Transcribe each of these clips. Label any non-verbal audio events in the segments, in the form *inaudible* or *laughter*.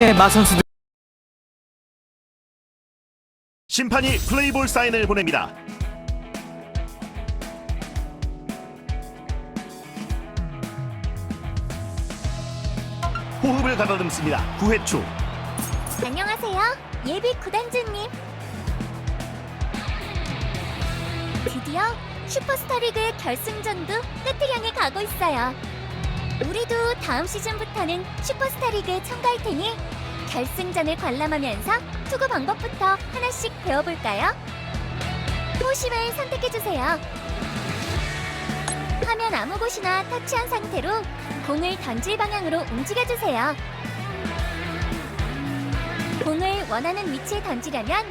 마 선수들 심판이 플레이볼 사인을 보냅니다. 호흡을 가다듬습니다. 9회 초 안녕하세요. 예비 구단주님. 드디어 슈퍼스타리그의 결승전도 끝을 향해 가고 있어요. 우리도 다음 시즌부터는 슈퍼스타 리그에 참가할 테니 결승전을 관람하면서 투구 방법부터 하나씩 배워볼까요? 호심을 선택해주세요. 화면 아무 곳이나 터치한 상태로 공을 던질 방향으로 움직여주세요. 공을 원하는 위치에 던지려면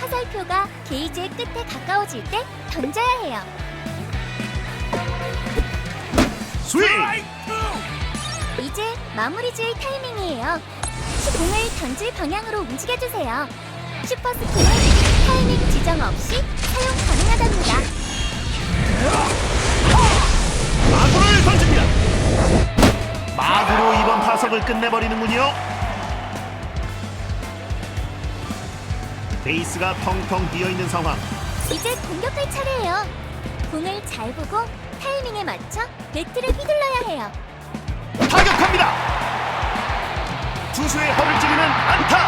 화살표가 게이지의 끝에 가까워질 때 던져야 해요. 스윙! 이제 마무리 지을 타이밍이에요. 공을 던질 방향으로 움직여주세요. 슈퍼스킬은 타이밍 지정 없이 사용 가능하답니다. 마구를 던집니다. 마구로 이번 타석을 끝내버리는군요. 베이스가 텅텅 비어 있는 상황. 이제 공격할 차례예요. 공을 잘 보고 타이밍에 맞춰 배트를 휘둘러야 해요. 타격합니다. 투수의 허를 찌르는 안타.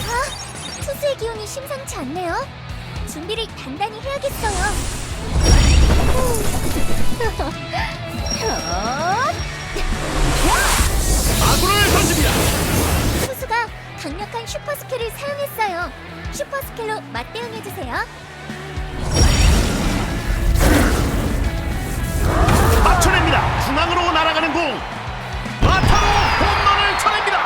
아, 투수의 기운이 심상치 않네요. 준비를 단단히 해야겠어요. 마구를 던집니다. 강력한 슈퍼 스킬을 사용했어요. 슈퍼 스킬로 맞대응해 주세요. 맞춰냅니다. 중앙으로 날아가는 공. 마타로 홈런을 쳐냅니다.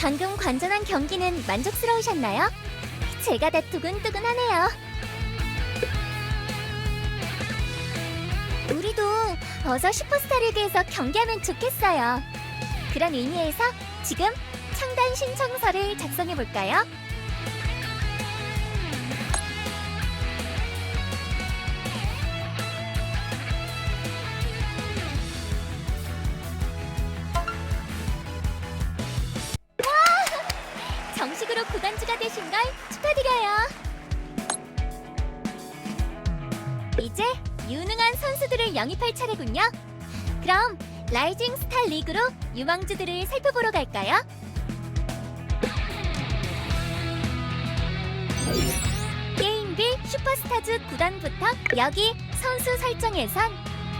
방금 관전한 경기는 만족스러우셨나요? 제가 다 두근두근하네요. 우리도 어서 슈퍼스타 리그에서 경기하면 좋겠어요. 그런 의미에서 지금 창단 신청서를 작성해 볼까요? 정식으로 구단주가 되신 걸 축하드려요. 이제 유능한 선수들을 영입할 차례군요. 그럼 라이징 스타 리그로 유망주들을 살펴보러 갈까요? 게임빌 슈퍼스타즈 구단부터 여기 선수 설정에선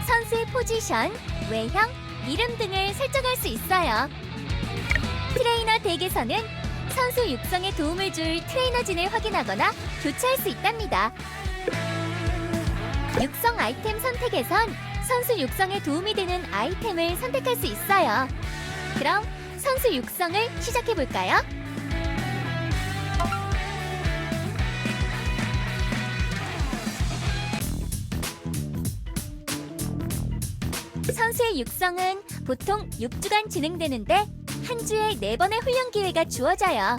선수의 포지션, 외형, 이름 등을 설정할 수 있어요. 트레이너 덱에서는 선수 육성에 도움을 줄 트레이너진을 확인하거나 교체할 수 있답니다. 육성 아이템 선택에선 선수 육성에 도움이 되는 아이템을 선택할 수 있어요. 그럼 선수 육성을 시작해 볼까요? 선수의 육성은 보통 6주간 진행되는데 한 주에 4번의 훈련 기회가 주어져요.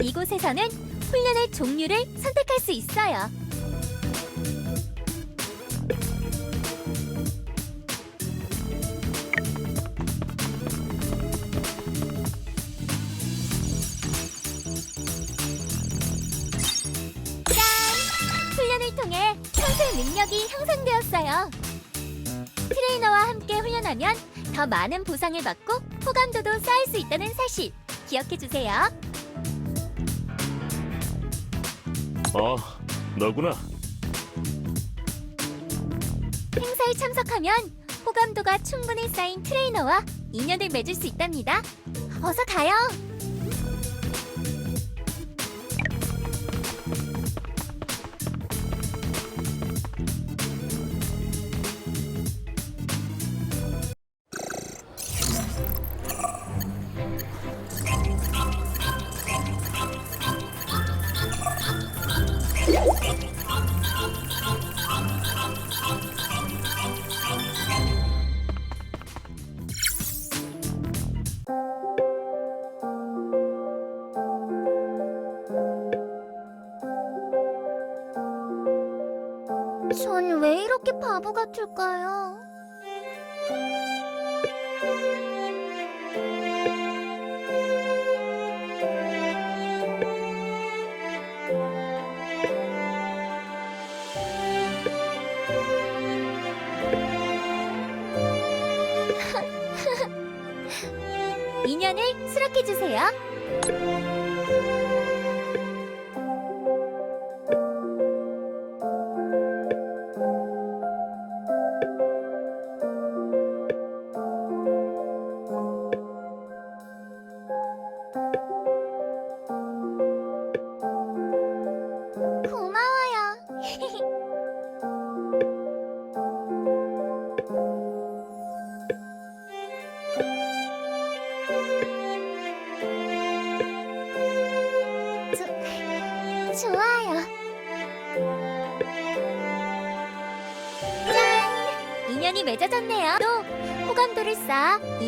이곳에서는 훈련의 종류를 선택할 수 있어요. 짠! 훈련을 통해 선수의 능력이 향상되었어요. 트레이너와 함께 훈련하면 더 많은 보상을 받고 호감도도 쌓을 수 있다는 사실 기억해 주세요. 어, 너구나. 행사에 참석하면 호감도가 충분히 쌓인 트레이너와 인연을 맺을 수 있답니다. 어서 가요. Oh.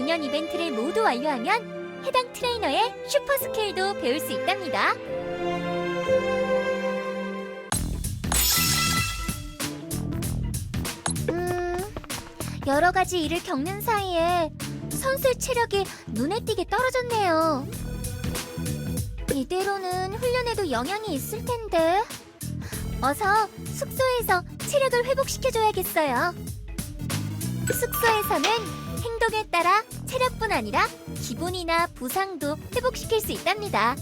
인연 이벤트를 모두 완료하면 해당 트레이너의 슈퍼 스킬도 배울 수 있답니다. 음, 여러 가지 일을 겪는 사이에 선수의 체력이 눈에 띄게 떨어졌네요. 이대로는 훈련에도 영향이 있을 텐데. 어서 숙소에서 체력을 회복시켜줘야겠어요. 숙소에서는 행동에 따라 체력뿐 아니라 기분이나 부상도 회복시킬 수 있답니다.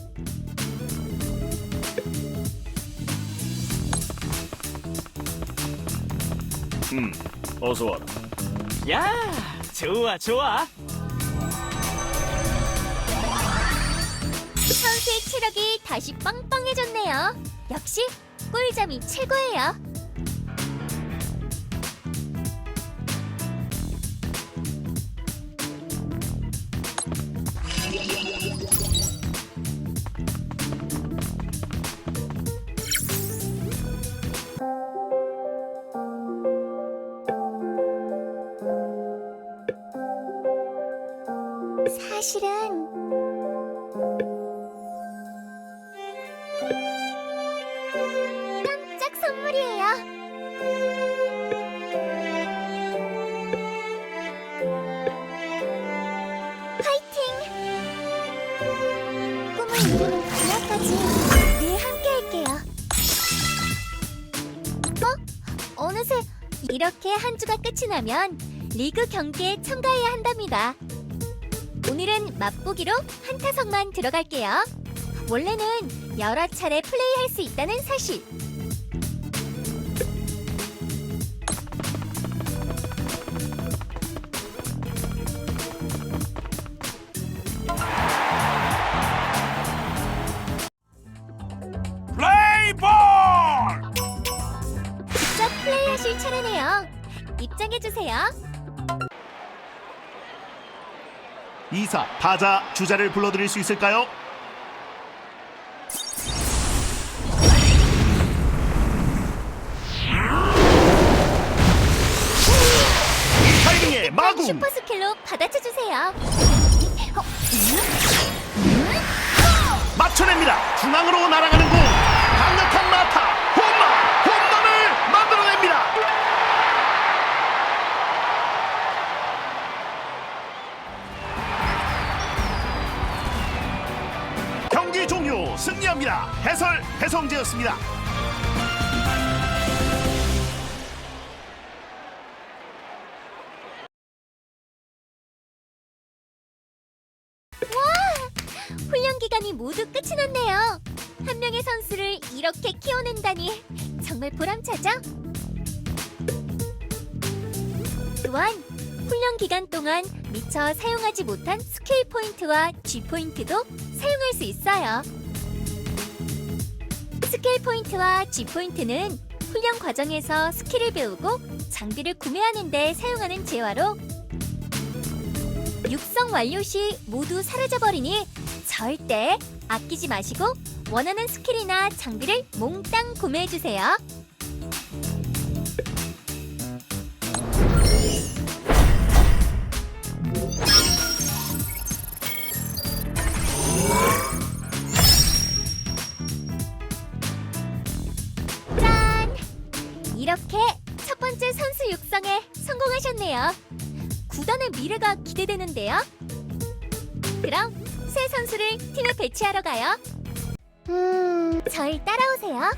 음, 어서 와라. 야, 좋아, 좋아. 선수의 체력이 다시 빵빵해졌네요. 역시 꿀잠이 최고예요. 선물이에요. 파이팅! 꿈을 이루는 그날까지 늘 함께 할게요. 어? 어느새 이렇게 한 주가 끝이 나면 리그 경기에 참가해야 한답니다. 오늘은 맛보기로 한 타석만 들어갈게요. 원래는 여러 차례 플레이할 수 있다는 사실. 입장해주세요. 이사 타자 주자를 불러드릴 수 있을까요? 이 타이밍에 마구 슈퍼 스킬로 받아쳐주세요. 어, 맞춰냅니다. 중앙으로 날아가는 공 강력한 마타 승리합니다. 해설 해성재였습니다. 훈련 기간이 모두 끝이 났네요. 한 명의 선수를 이렇게 키워낸다니 정말 보람차죠? 또한 훈련 기간 동안 미처 사용하지 못한 스킬 포인트와 G 포인트도 사용할 수 있어요. 스킬 포인트와 G 포인트는 훈련 과정에서 스킬을 배우고 장비를 구매하는 데 사용하는 재화로 육성 완료 시 모두 사라져버리니 절대 아끼지 마시고 원하는 스킬이나 장비를 몽땅 구매해주세요. 기대되는데요. 그럼 새 선수를 팀에 배치하러 가요. 음, 저희 따라오세요.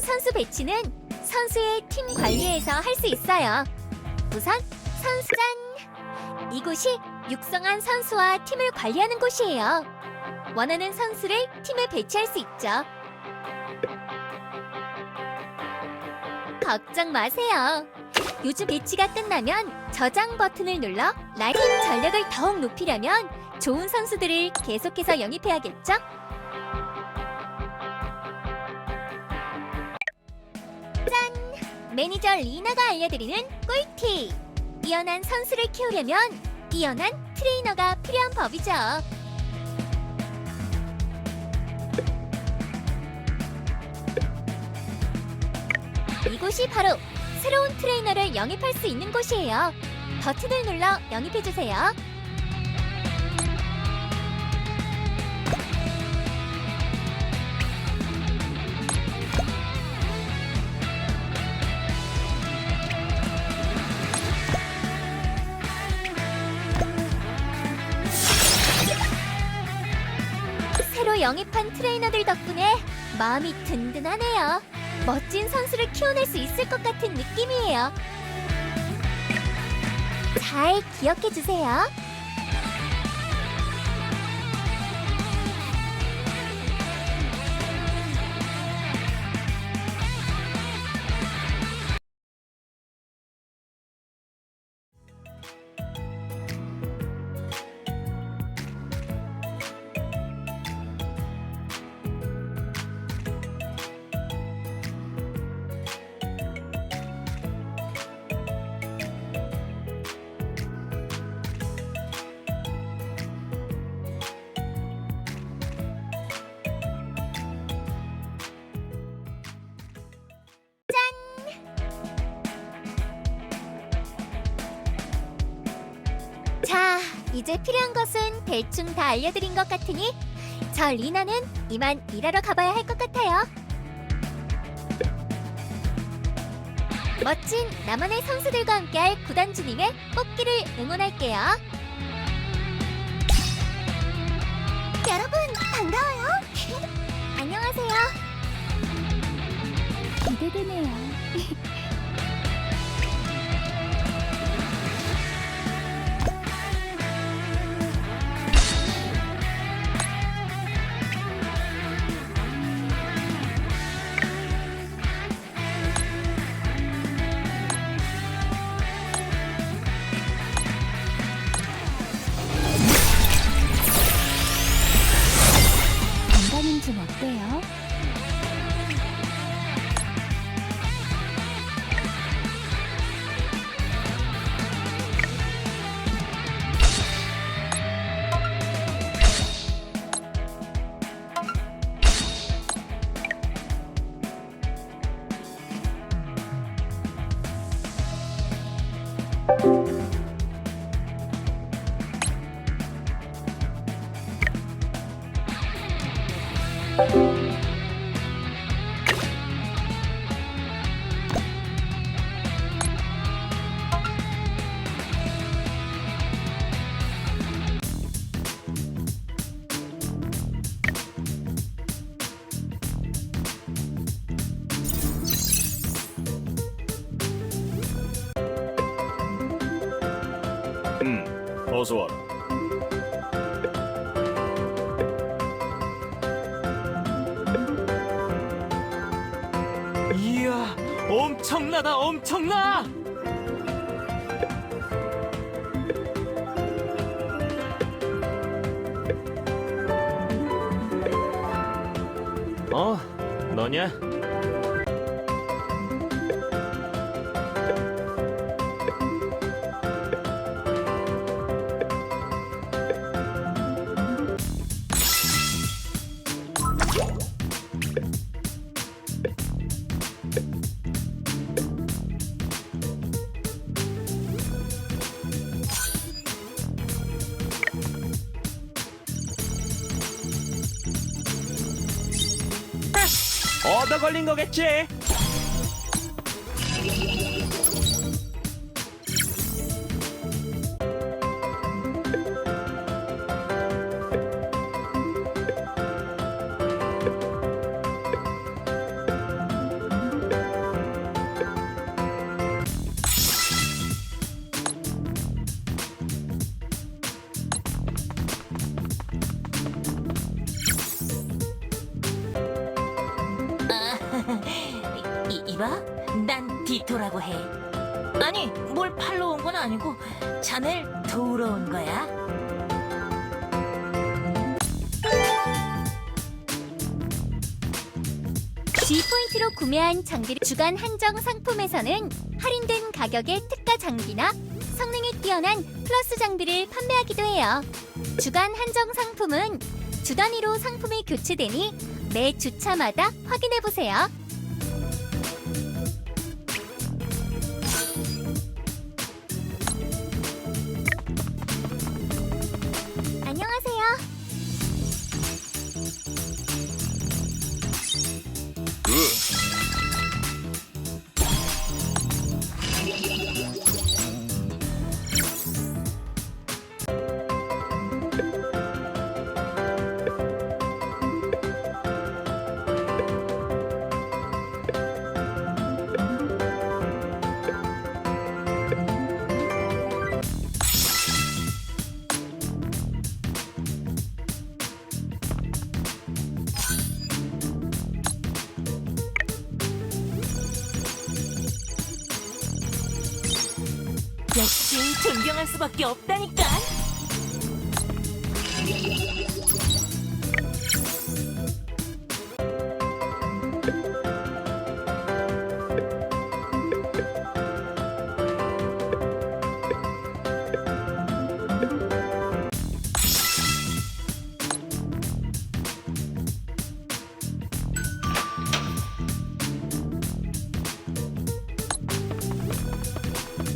선수 배치는 선수의 팀 관리에서 할 수 있어요. 우선 선수장 이곳이 육성한 선수와 팀을 관리하는 곳이에요. 원하는 선수를 팀에 배치할 수 있죠. 걱정 마세요. 요즘 배치가 끝나면 저장 버튼을 눌러 라이팅 전력을 더욱 높이려면 좋은 선수들을 계속해서 영입해야겠죠? 짠! 매니저 리나가 알려드리는 꿀팁! 뛰어난 선수를 키우려면 뛰어난 트레이너가 필요한 법이죠. 이곳이 바로 새로운 트레이너를 영입할 수 있는 곳이에요. 버튼을 눌러 영입해주세요. 새로 영입한 트레이너들 덕분에 마음이 든든하네요. 멋진 선수를 키워낼 수 있을 것 같은 느낌이에요. 잘 기억해 주세요. 자, 이제 필요한 것은 대충 다 알려드린 것 같으니 저 리나는 이만 일하러 가봐야 할 것 같아요. 멋진 나만의 선수들과 함께할 구단주님의 뽑기를 응원할게요. 여러분 반가워요. *laughs* 안녕하세요. 기대되네요. 어서 와라. 어, 너냐? joguete 아니고 자넬 도우러 온 거야. G포인트로 구매한 장비를 주간 한정 상품에서는 할인된 가격의 특가 장비나 성능이 뛰어난 플러스 장비를 판매하기도 해요. 주간 한정 상품은 주 단위로 상품이 교체되니 매 주차마다 확인해 보세요. 존경할 수밖에 없다니까.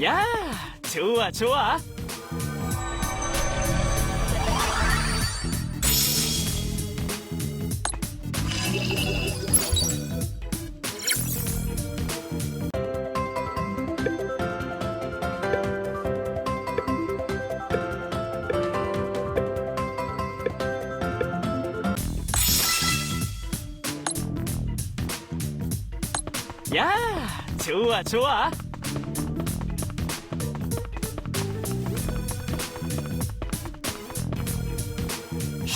야, 좋아, 좋아. 야, 좋아, 좋아.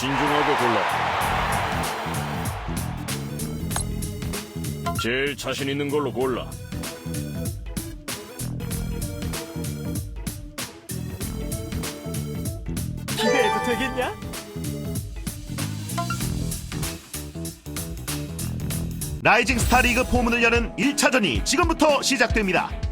신중하게 골라. 제일 자신 있는 걸로 골라. 기대해도 되겠냐? 라이징 스타 리그 포문을 여는 1차전이 지금부터 시작됩니다.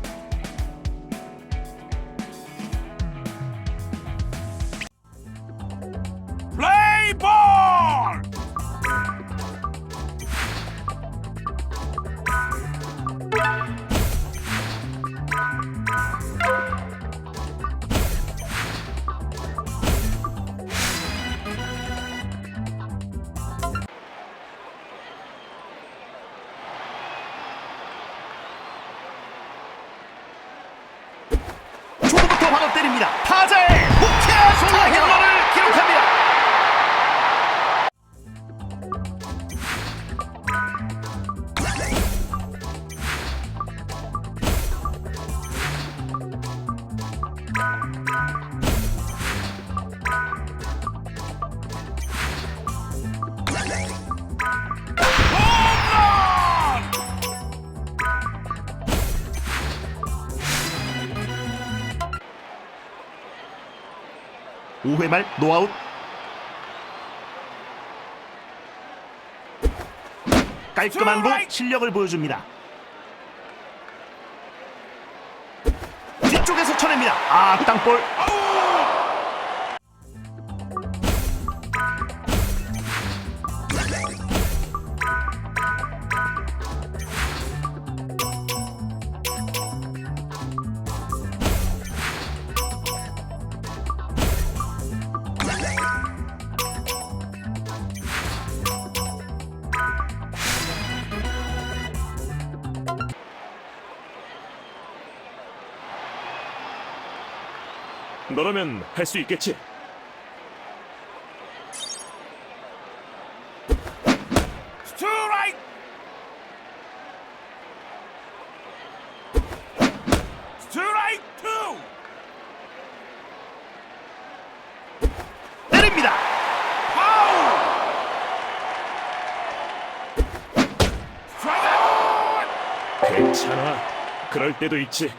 5회 말 노아웃 깔끔한 공 실력을 보여줍니다. 뒤쪽에서 쳐냅니다. 아 땅볼 너라면 할 수 있겠지. 스트라이크 스트라이크 투 때립니다 파울 스트라이크 괜찮아. 그럴 때도 있지.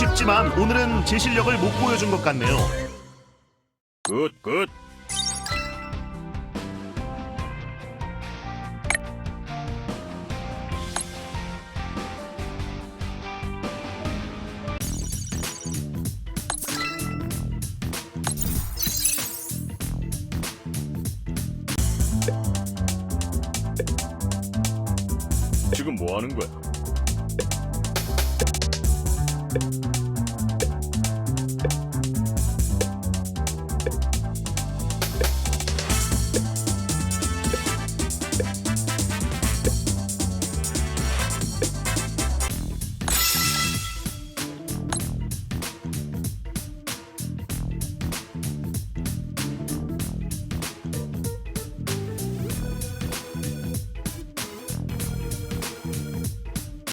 아쉽지만 오늘은 제 실력을 못 보여준 것 같네요. 굿, 굿. 지금 뭐 하는 거야? Bye.